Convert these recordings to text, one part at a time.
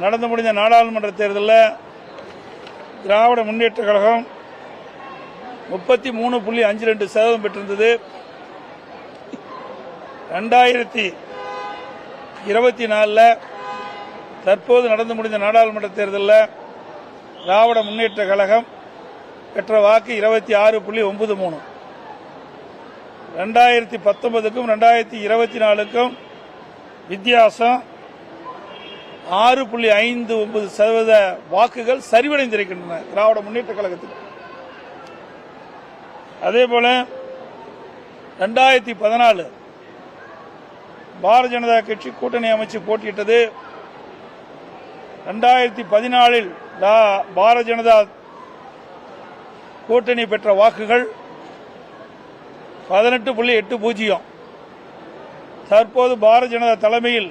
நடந்து முடிந்த நாடாளுமன்ற தேர்தலில் திராவிட முன்னேற்ற கழகம் முப்பத்தி மூணு புள்ளி அஞ்சு ரெண்டு சதவீதம் பெற்றிருந்தது. ரெண்டாயிரத்தி இருபத்தி நாலில் தற்போது நடந்து முடிந்த நாடாளுமன்ற தேர்தலில் திராவிட முன்னேற்ற கழகம் பெற்ற வாக்கு இருபத்தி ஆறு புள்ளி ஒன்பது மூணு. ரெண்டாயிரத்தி பத்தொன்பதுக்கும் ரெண்டாயிரத்தி இருபத்தி நாலுக்கும் வித்தியாசம் ஆறு புள்ளி ஐந்து ஒன்பது சதவீத வாக்குகள் சரிவடைந்திருக்கின்றன திராவிட முன்னேற்ற கழகத்தில். அதே போல ரெண்டாயிரத்தி பதினாலு பாரதிய ஜனதா கட்சி கூட்டணி அமைச்சு போட்டியிட்டது. ரெண்டாயிரத்தி பதினாலில் பாரதிய ஜனதா கூட்டணி பெற்ற வாக்குகள் பதினெட்டு புள்ளி எட்டு பூஜ்ஜியம். தற்போது பாரதிய ஜனதா தலைமையில்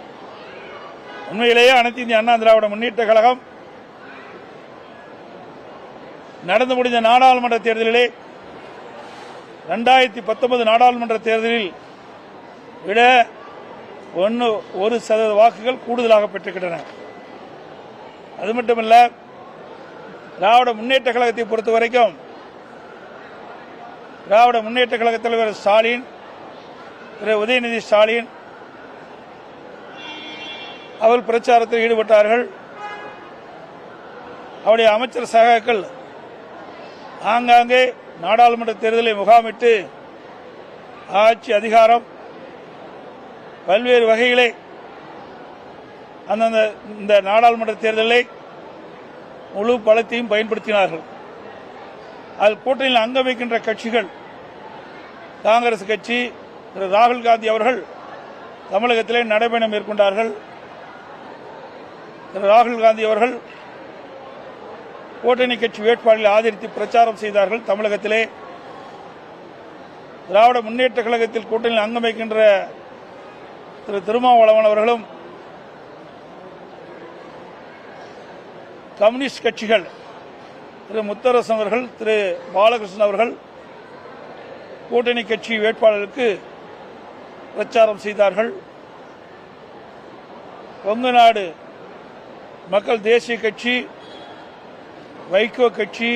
உண்மையிலேயே அனைத்து இந்திய அண்ணா திராவிட முன்னேற்ற கழகம் நடந்து முடிந்த நாடாளுமன்ற தேர்தலிலே ரெண்டாயிரத்தி பத்தொன்பது நாடாளுமன்ற தேர்தலில் விட ஒன்று ஒரு சதவீத வாக்குகள் கூடுதலாக பெற்றுக்கின்றன அது மட்டுமல்ல திராவிட முன்னேற்ற கழகத்தை பொறுத்த வரைக்கும் திராவிட முன்னேற்ற கழக தலைவர் ஸ்டாலின் திரு உதயநிதி ஸ்டாலின் அவர் பிரச்சாரத்தில் ஈடுபட்டார்கள். அவருடைய அமைச்சர் சகாக்கள் ஆங்காங்கே நாடாளுமன்ற தேர்தலை முகாமிட்டு ஆட்சி அதிகாரம் பல்வேறு வகைகளை அந்தந்த இந்த நாடாளுமன்ற தேர்தலை முழு பலத்தையும் பயன்படுத்தினார்கள். அதில் கூட்டணியில் அங்கம் வைக்கின்ற கட்சிகள் காங்கிரஸ் கட்சி திரு ராகுல் காந்தி அவர்கள் தமிழகத்திலே நடைபயணம் மேற்கொண்டார்கள். திரு ராகுல் காந்தி அவர்கள் கூட்டணி கட்சி வேட்பாளர்களை ஆதரித்து பிரச்சாரம் செய்தார்கள். தமிழகத்திலே திராவிட முன்னேற்ற கழகத்தில் கூட்டணியில் அங்கம் வைக்கின்ற திரு திருமாவளவன் அவர்களும் கம்யூனிஸ்ட் கட்சிகள் திரு முத்தரசன் அவர்கள் திரு பாலகிருஷ்ணன் அவர்கள் கூட்டணி கட்சி வேட்பாளருக்கு பிரச்சாரம் செய்தார்கள். கொங்கு நாடு மக்கள் தேசிய கட்சி வைகோ கட்சி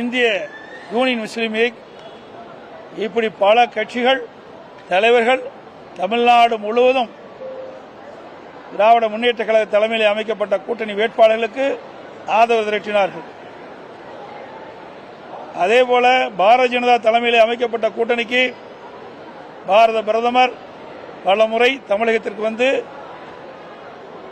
இந்திய யூனியன் முஸ்லீம் லீக் இப்படி பல கட்சிகள் தலைவர்கள் தமிழ்நாடு முழுவதும் திராவிட முன்னேற்ற கழக தலைமையில் அமைக்கப்பட்ட கூட்டணி வேட்பாளர்களுக்கு ஆதரவு திரட்டினார்கள். அதே போல பாரதிய ஜனதா தலைமையில் அமைக்கப்பட்ட கூட்டணிக்கு பாரத பிரதமர் பல முறை தமிழகத்திற்கு வந்து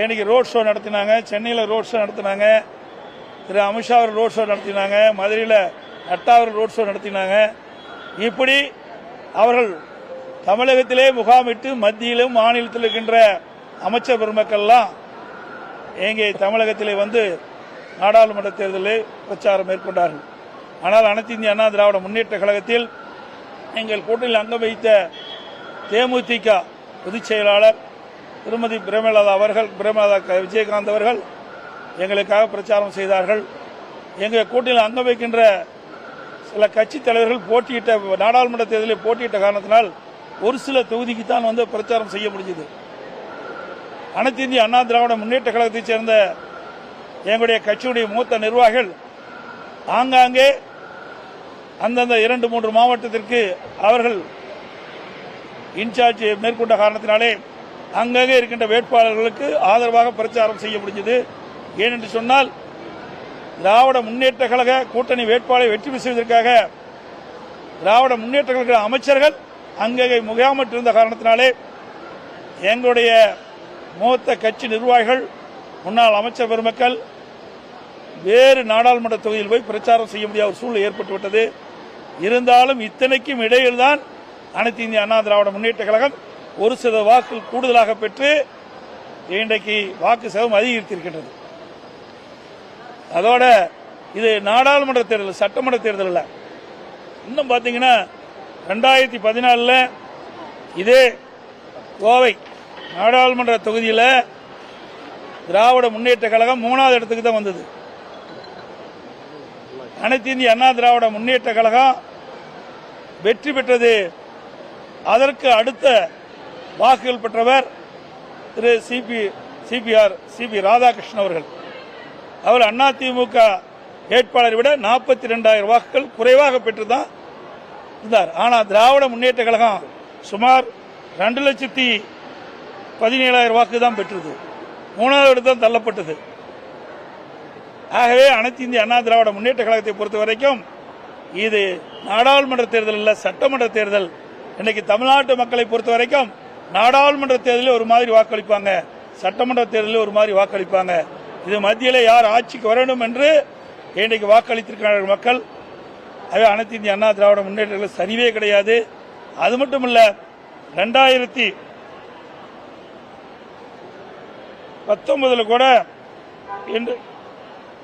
இன்னைக்கு ரோட் ஷோ நடத்தினாங்க. சென்னையில் ரோட் ஷோ நடத்தினாங்க. திரு அமித்ஷா அவர் ரோட் ஷோ நடத்தினாங்க. மதுரையில் நட்டா அவர் ரோட் ஷோ நடத்தினாங்க. இப்படி அவர்கள் தமிழகத்திலே முகாமிட்டு மத்தியிலும் மாநிலத்தில் இருக்கின்ற அமைச்சர் பெருமக்கள்லாம் இங்கே தமிழகத்திலே வந்து நாடாளுமன்ற தேர்தலில் பிரச்சாரம் மேற்கொண்டார்கள். ஆனால் அனைத்து இந்திய அண்ணா திராவிட முன்னேற்ற கழகத்தில் எங்கள் கூட்டணியில் அங்கம் வைத்த தேமுதிக பொதுச் செயலாளர் திருமதி பிரேமலதா அவர்கள் பிரேமலதா விஜயகாந்த் அவர்கள் எங்களுக்காக பிரச்சாரம் செய்தார்கள். எங்கள் கூட்டணியில் அங்க வைக்கின்ற சில கட்சி தலைவர்கள் போட்டியிட்ட நாடாளுமன்ற தேர்தலில் போட்டியிட்ட காரணத்தினால் ஒரு சில தொகுதிக்கு தான் வந்து பிரச்சாரம் செய்ய முடிஞ்சது. அனைத்து இந்திய அண்ணா திராவிட முன்னேற்ற கழகத்தைச் சேர்ந்த எங்களுடைய கட்சியுடைய மூத்த நிர்வாகிகள் ஆங்காங்கே அந்தந்த இரண்டு மூன்று மாவட்டத்திற்கு அவர்கள் இன்சார்ஜ் மேற்கொண்ட காரணத்தினாலே அங்கங்கே இருக்கின்ற வேட்பாளர்களுக்கு ஆதரவாக பிரச்சாரம் செய்ய முடிஞ்சது. ஏனென்று சொன்னால் திராவிட முன்னேற்ற கழக கூட்டணி வேட்பாளரை வெற்றி செய்வதற்காக திராவிட முன்னேற்ற கழக அமைச்சர்கள் அங்கங்கே முகாமிட்டிருந்த காரணத்தினாலே எங்களுடைய மூத்த கட்சி நிர்வாகிகள் முன்னாள் அமைச்சர் பெருமக்கள் வேறு நாடாளுமன்ற தொகுதியில் போய் பிரச்சாரம் செய்ய முடியாத ஒரு சூழ்நிலை ஏற்பட்டுவிட்டது இருந்தாலும் இத்தனைக்கும் இடையில்தான் அனைத்து இந்திய அண்ணா திராவிட முன்னேற்ற கழகம் ஒரு சில வாக்குகள் கூடுதலாக பெற்று இன்றைக்கு வாக்கு சதவீதம் அதிகரித்திருக்கின்றது. அதோட இது நாடாளுமன்ற தேர்தல் சட்டமன்ற தேர்தல் இன்னும் பார்த்தீங்கன்னா ரெண்டாயிரத்தி பதினாலில் இதே கோவை நாடாளுமன்ற தொகுதியில் திராவிட முன்னேற்ற கழகம் மூணாவது இடத்துக்கு தான் வந்தது. அனைத்து இந்திய அண்ணா திராவிட முன்னேற்ற கழகம் வெற்றி பெற்றது. அதற்கு அடுத்த வாக்குகள் பெற்றவர் Thiru CP CPR CP Radhakrishnan அவர்கள். அவர் அதிமுக வேட்பாளரை விட நாற்பத்தி ரெண்டாயிரம் வாக்குகள் குறைவாக பெற்றுதான் இருந்தார். ஆனால் திராவிட முன்னேற்ற கழகம் சுமார் ரெண்டு லட்சத்தி பதினேழாயிரம் வாக்கு தான் பெற்றது. மூணாவது இடத்தான் தள்ளப்பட்டது. ஆகவே அனைத்து இந்திய அண்ணா திராவிட முன்னேற்ற கழகத்தை பொறுத்த வரைக்கும் இது நாடாளுமன்ற தேர்தல் இல்ல சட்டமன்ற தேர்தல். இன்னைக்கு தமிழ்நாட்டு மக்களை பொறுத்த வரைக்கும் நாடாளுமன்ற தேர்தலில் ஒரு மாதிரி வாக்களிப்பாங்க. சட்டமன்ற தேர்தலில் ஒரு மாதிரி வாக்களிப்பாங்க. இது மத்தியில் யார் ஆட்சிக்கு வரணும் என்று இன்றைக்கு வாக்களித்திருக்கிறார்கள் மக்கள். ஆகவே அனைத்து இந்திய அண்ணா திராவிட முன்னேற்றங்கள் சரிவே கிடையாது. அது மட்டும் இல்ல ரெண்டாயிரத்தி பத்தொன்பதுல கூட இன்று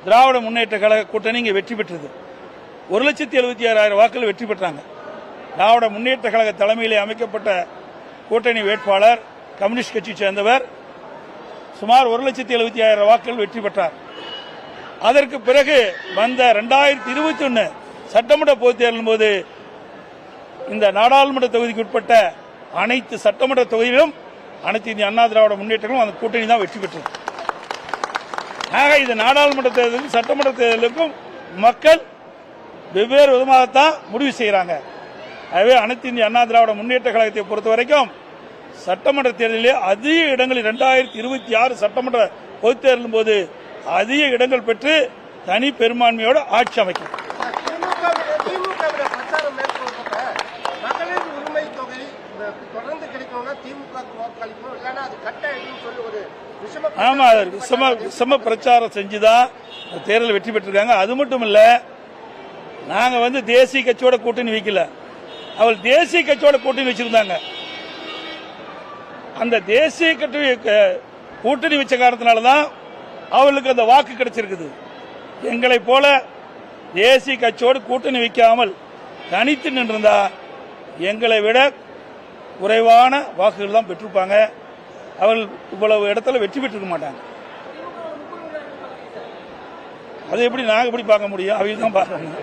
திராவிட முன்னேற்ற கழக கூட்டணி இங்கே வெற்றி பெற்றது. ஒரு லட்சத்தி எழுபத்தி ஆறாயிரம் வாக்குகள் வெற்றி பெற்றாங்க. திராவிட முன்னேற்ற கழக தலைமையிலே அமைக்கப்பட்ட கூட்டணி வேட்பாளர் கம்யூனிஸ்ட் கட்சியை சேர்ந்தவர் சுமார் ஒரு லட்சத்தி எழுபத்தி ஆயிரம் வாக்குகள் வெற்றி பெற்றார். அதற்கு பிறகு வந்த ரெண்டாயிரத்தி இருபத்தி ஒன்று சட்டமன்ற பொதுத் தேர்தலின் போது இந்த நாடாளுமன்ற தொகுதிக்கு உட்பட்ட அனைத்து சட்டமன்ற தொகுதியிலும் அனைத்து இந்திய அண்ணா திராவிட முன்னேற்றங்களும் அந்த கூட்டணி தான் வெற்றி பெற்றது. ஆக இது நாடாளுமன்ற தேர்தலுக்கும் சட்டமன்ற தேர்தலுக்கும் மக்கள் வெவ்வேறு விதமாகத்தான் முடிவு செய்கிறாங்க. ஆகவே அனைத்து இந்திய அண்ணா திராவிட முன்னேற்ற கழகத்தை பொறுத்த வரைக்கும் சட்டமன்ற தேர்தலிலே அதிக இடங்களில் இரண்டாயிரத்தி இருபத்தி ஆறு சட்டமன்ற பொதுத் தேர்தலும் போது அதிக இடங்கள் பெற்று தனி பெரும்பான்மையோடு ஆட்சி அமைக்கும். பிரச்சாரம் அது ஆமா விஷம விஷம பிரச்சாரம் செஞ்சுதான் தேர்தல் வெற்றி பெற்றிருக்காங்க. அது மட்டும் இல்ல நாங்க வந்து தேசிய கட்சியோட கூட்டணி வைக்கல. அவள் தேசிய கட்சியோட கூட்டணி வச்சிருந்தாங்க. அந்த தேசிய கட்சி கூட்டணி வச்ச காரணத்தினாலதான் அவளுக்கு அந்த வாக்கு கிடைச்சிருக்குது. எங்களை போல தேசிய கட்சியோடு கூட்டணி வைக்காமல் தனித்து நின்றிருந்தா எங்களை விட குறைவான வாக்குகள் தான் பெற்றிருப்பாங்க. அவர்கள் இவ்வளவு இடத்துல வெற்றி பெற்றிருக்க மாட்டாங்க. அது எப்படி நாங்க எப்படி பார்க்க முடியும்? அவங்க தான் பார்க்கணும்.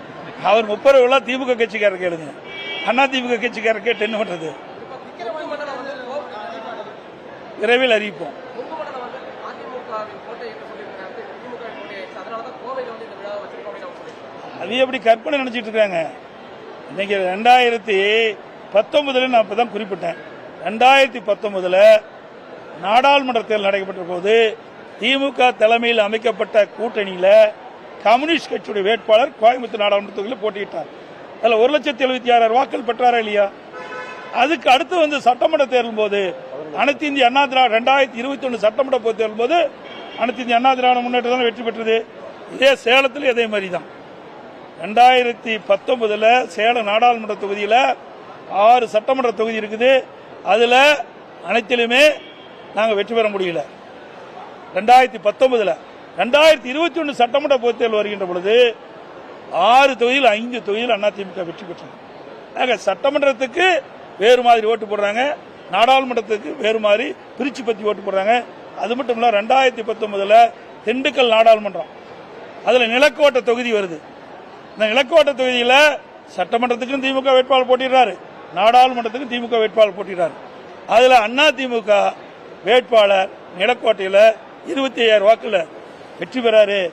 அவர் முப்பது திமுக கட்சிக்காரர் கேளுங்க. அண்ணா திமுக கேட்டு என்ன பண்றது? விரைவில் அறிவிப்போம். அது எப்படி கற்பனை நினைச்சிட்டு இருக்காங்க? இன்னைக்கு ரெண்டாயிரத்தி பத்தொன்பதுல நான் இப்பதான் குறிப்பிட்டேன். ரெண்டாயிரத்தி பத்தொன்பதுல நாடாளுமன்ற தேர்தல் நடைபெற்ற போது திமுக தலைமையில் அமைக்கப்பட்ட கூட்டணியில கம்யூனிஸ்ட் கட்சியுடைய வேட்பாளர் கோயம்புத்தூர் நாடாளுமன்ற தொகுதியில் போட்டியிட்டார். அதில் ஒரு லட்சத்தி எழுபத்தி ஆறாயிரம் வாக்கள் பெற்றாரா இல்லையா? அதுக்கு அடுத்து வந்து சட்டமன்ற தேர்தல் போது அனைத்து இந்திய அண்ணா திராவிட ரெண்டாயிரத்தி இருபத்தி ஒன்று சட்டமன்ற பொதுத் தேர்தல் போது அனைத்து இந்திய அண்ணா திராவிட முன்னேற்றம் தான் வெற்றி பெற்றது. இதே சேலத்தில் இதே மாதிரி தான் ரெண்டாயிரத்தி பத்தொன்பதில் சேலம் நாடாளுமன்ற தொகுதியில் ஆறு சட்டமன்ற தொகுதி இருக்குது. அதில் அனைத்திலுமே நாங்கள் வெற்றி பெற முடியல. ரெண்டாயிரத்தி பத்தொன்பதில் ரெண்டாயிரத்தி இருபத்தி ஒன்று சட்டமன்ற பொதுத் தேர்தல் வருகின்ற பொழுது ஆறு தொகுதியில் ஐந்து தொகுதியில் அதிமுக வெற்றி பெற்றது. ஆக சட்டமன்றத்துக்கு வேறு மாதிரி ஓட்டு போடுறாங்க. நாடாளுமன்றத்துக்கு வேறு மாதிரி பிரிச்சு பத்தி ஓட்டு போடுறாங்க. அது மட்டும் இல்ல ரெண்டாயிரத்தி பத்தொன்பதுல திண்டுக்கல் நாடாளுமன்றம். அதுல நிலக்கோட்டை தொகுதி வருது. இந்த நிலக்கோட்டை தொகுதியில சட்டமன்றத்துக்கும் திமுக வேட்பாளர் போட்டிடுறாரு. நாடாளுமன்றத்துக்கும் திமுக வேட்பாளர் போட்டிடுறாரு. அதுல அண்ணா திமுக வேட்பாளர் நிலக்கோட்டையில இருபத்தி ஐயாயிரம் வாக்குல வெற்றி பெறாரு.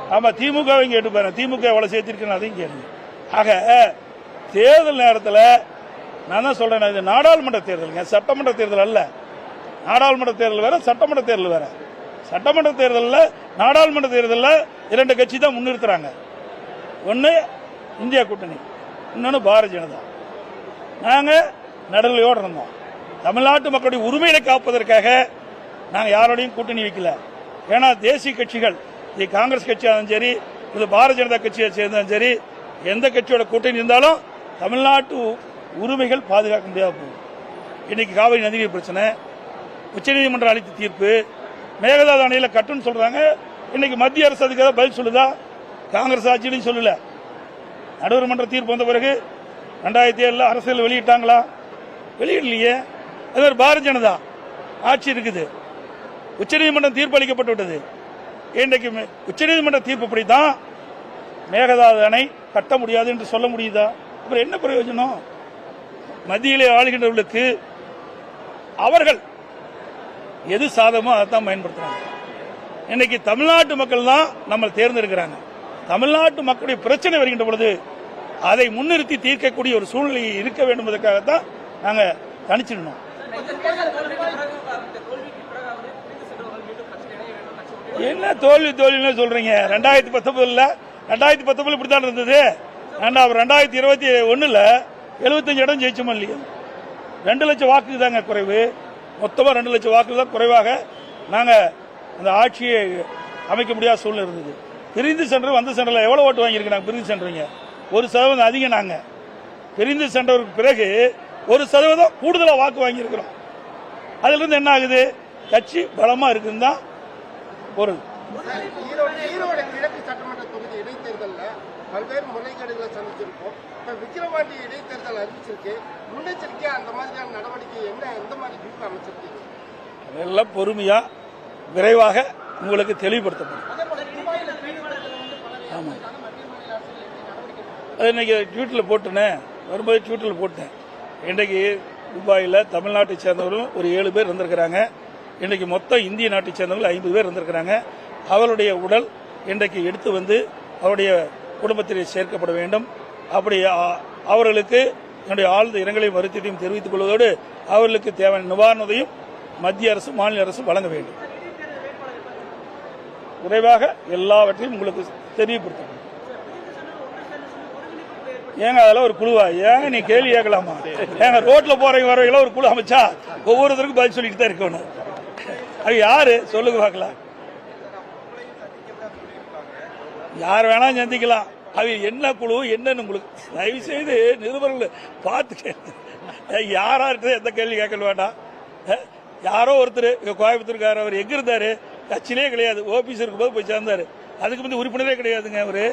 ஆமாம் ஆமா திமுகவை கேட்டு பாருங்க. திமுக எவ்வளவு சேர்த்திருக்கேன்னு அதையும் கேளுங்க. ஆக தேர்தல் நேரத்தில் நான் தான் சொல்றேன் இது நாடாளுமன்ற தேர்தலுங்க. சட்டமன்ற தேர்தல் அல்ல. நாடாளுமன்ற தேர்தல் வேற சட்டமன்ற தேர்தல் வேற. சட்டமன்ற தேர்தலில் நாடாளுமன்ற தேர்தலில் இரண்டு கட்சி தான் முன்னிறுத்துறாங்க. ஒன்று இந்தியா கூட்டணி இன்னொன்று பாரதிய ஜனதா. நாங்கள் நடுநிலையோடு இருந்தோம். தமிழ்நாட்டு மக்களுடைய உரிமையை காப்பதற்காக நாங்கள் யாரோடையும் கூட்டணி வைக்கல. ஏன்னா தேசிய கட்சிகள் இது காங்கிரஸ் கட்சியாக இருந்தாலும் சரி இது பாரதிய ஜனதா கட்சியை சேர்ந்தாலும் சரி எந்த கட்சியோட கூட்டணி இருந்தாலும் தமிழ்நாட்டு உரிமைகள் பாதுகாக்க முடியாத போகும் இன்னைக்கு காவிரி நதிநீர் பிரச்சனை உச்சநீதிமன்றம் அளித்த தீர்ப்பு மேகதாது அணையில் கட்டுன்னு சொல்றாங்க. இன்னைக்கு மத்திய அரசு அதுக்கு ஏதாவது பதில் சொல்லுதா? காங்கிரஸ் ஆட்சியிலையும் சொல்லல. நடுவர் மன்ற தீர்ப்பு வந்த பிறகு ரெண்டாயிரத்தி ஏழுல அரசியல் வெளியிட்டாங்களா? வெளியிடலையே. அது மாதிரி பாரதிய ஜனதா ஆட்சி இருக்குது. உச்சநீதிமன்றம் தீர்ப்பு அளிக்கப்பட்டு விட்டது. இன்றைக்கு உச்சநீதிமன்ற தீர்ப்புப்படி தான் மேகதாது அணை கட்ட முடியாது என்று சொல்ல முடியுதா? அப்புறம் என்ன பிரயோஜனம்? மத்தியிலே ஆளுகின்றவர்களுக்கு அவர்கள் எது சாதகமோ அதை தான் பயன்படுத்துறாங்க. இன்னைக்கு தமிழ்நாட்டு மக்கள் தான் நம்ம தேர்ந்தெடுக்கிறாங்க. தமிழ்நாட்டு மக்களுடைய பிரச்சனை வருகின்ற பொழுது அதை முன்னிறுத்தி தீர்க்கக்கூடிய ஒரு சூழ்நிலை இருக்க வேண்டும் என்பதற்காகத்தான் நாங்கள் தனிச்சிடணும் இந்த தேர்தல் தோல்விக்கு பிறகு இந்த தோல்விக்கு பிறகு வந்து பிரிந்து சென்றவர்கள் மீண்டும் கட்சியில் இணைய வேண்டும் கட்சி விட்டு என்ன தோல்வி தோல்வின்னு சொல்றீங்க? ரெண்டாயிரத்தி பத்தொன்பதுல? ரெண்டாயிரத்தி பத்தொன்பதுல இப்படித்தான் இருந்தது. ஏண்டா ரெண்டாயிரத்தி இருபத்தி ஒண்ணுல எழுபத்தஞ்சு இடம் ஜெயிச்சோமா இல்லையா? ரெண்டு லட்சம் வாக்கு தாங்க குறைவு. மொத்தமா ரெண்டு லட்சம் வாக்கு தான் குறைவாக நாங்க அந்த ஆட்சியை அமைக்க முடியாத சூழ்நிலை இருந்தது. பிரிந்து சென்டர் வந்த சென்டரில் எவ்வளவு ஓட்டு வாங்கியிருக்கு நாங்க பிரிந்து சென்றீங்க ஒரு சதவீதம் அதிகம் நாங்க. பிரிந்து சென்றவருக்கு பிறகு ஒரு சதவீதம் கூடுதலா வாக்கு வாங்கியிருக்கிறோம். அதுல இருந்து என்ன ஆகுது? கட்சி பலமா இருக்குன்னு தான் பொருள். ஈரோடு ஈரோடு கிழக்கு சட்டமன்ற தொகுதி இடைத்தேர்தலில் பல்வேறு முறைகேடுகளை சந்திச்சிருக்கோம். இப்போ விக்கிரவாண்டி இடைத்தேர்தல் அறிவிச்சிருக்கு. முன்னெச்சரிக்கையா அந்த மாதிரியான நடவடிக்கை என்ன? எந்த மாதிரி வியூகம் அமைச்சிருக்கீங்க? அதெல்லாம் பொறுமையா விரைவாக உங்களுக்கு தெளிவுபடுத்தப்படும். ஆமா. அது இன்னைக்கு ட்வீட்டில் போட்டேனே. வரும்போது ட்வீட்டில் போட்டேன். இன்றைக்கு துபாயில் தமிழ்நாட்டை சேர்ந்தவர்களும் ஒரு ஏழு பேர் இருந்திருக்கிறாங்க இன்றைக்கு மொத்தம் இந்திய நாட்டை சேர்ந்தவர்கள் ஐம்பது பேர் இருந்திருக்கிறாங்க. அவருடைய உடல் இன்றைக்கு எடுத்து வந்து அவருடைய குடும்பத்திலே சேர்க்கப்பட வேண்டும். அப்படி அவர்களுக்கு என்னுடைய ஆழ்ந்த இரங்கலையும் வருத்தத்தையும் தெரிவித்துக் கொள்வதோடு அவர்களுக்கு தேவையான நிவாரணத்தையும் மத்திய அரசு மாநில அரசு வழங்க வேண்டும். விரைவாக எல்லாவற்றையும் உங்களுக்கு தெரியப்படுத்தணும் ஏங்க அதெல்லாம் ஒரு குழுவா? ஏங்க நீ கேள்வி கேட்கலாமா? ஏங்க ரோட்ல போறவங்க வரவங்க ஒரு குழு அமைச்சா ஒவ்வொருத்தருக்கும் பதில் சொல்லிட்டு தான் இருக்கணும். அது யாரு? சொல்லுங்க பார்க்கலாம். யார் வேணா சந்திக்கலாம். அது என்ன குழு என்னன்னு உங்களுக்கு தயவு செய்து நிருபர்கள் பார்த்து கேளுங்க. யாரார்கிட்ட எந்த கேள்வி கேட்க வேண்டாம். யாரோ ஒருத்தர் இங்க கோயம்புத்தூர்கார் அவர் எங்க இருந்தாரு? கட்சியிலே கிடையாது. ஓபிஎஸ் இருக்கும்போது போய் சேர்ந்தாரு. அதுக்கு வந்து உறுப்பினரே கிடையாதுங்க அவரு.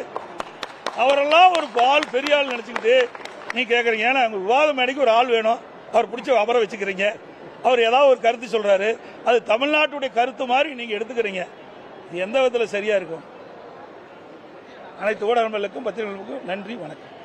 அவரெல்லாம் ஒரு பால் பெரிய ஆள் நினைச்சுக்கிட்டு நீ கேட்குறீங்க ஏன்னா உங்க விவாத மேடைக்கு ஒரு ஆள் வேணும். அவர் பிடிச்ச அவரை வச்சுக்கிறீங்க. அவர் ஏதாவது ஒரு கருத்து சொல்றாரு. அது தமிழ்நாட்டுடைய கருத்து மாதிரி நீங்க எடுத்துக்கிறீங்க. இது எந்த விதத்தில் சரியா இருக்கும்? அனைத்து ஊடகங்களுக்கும் பத்திரிகைகளுக்கும் நன்றி வணக்கம்.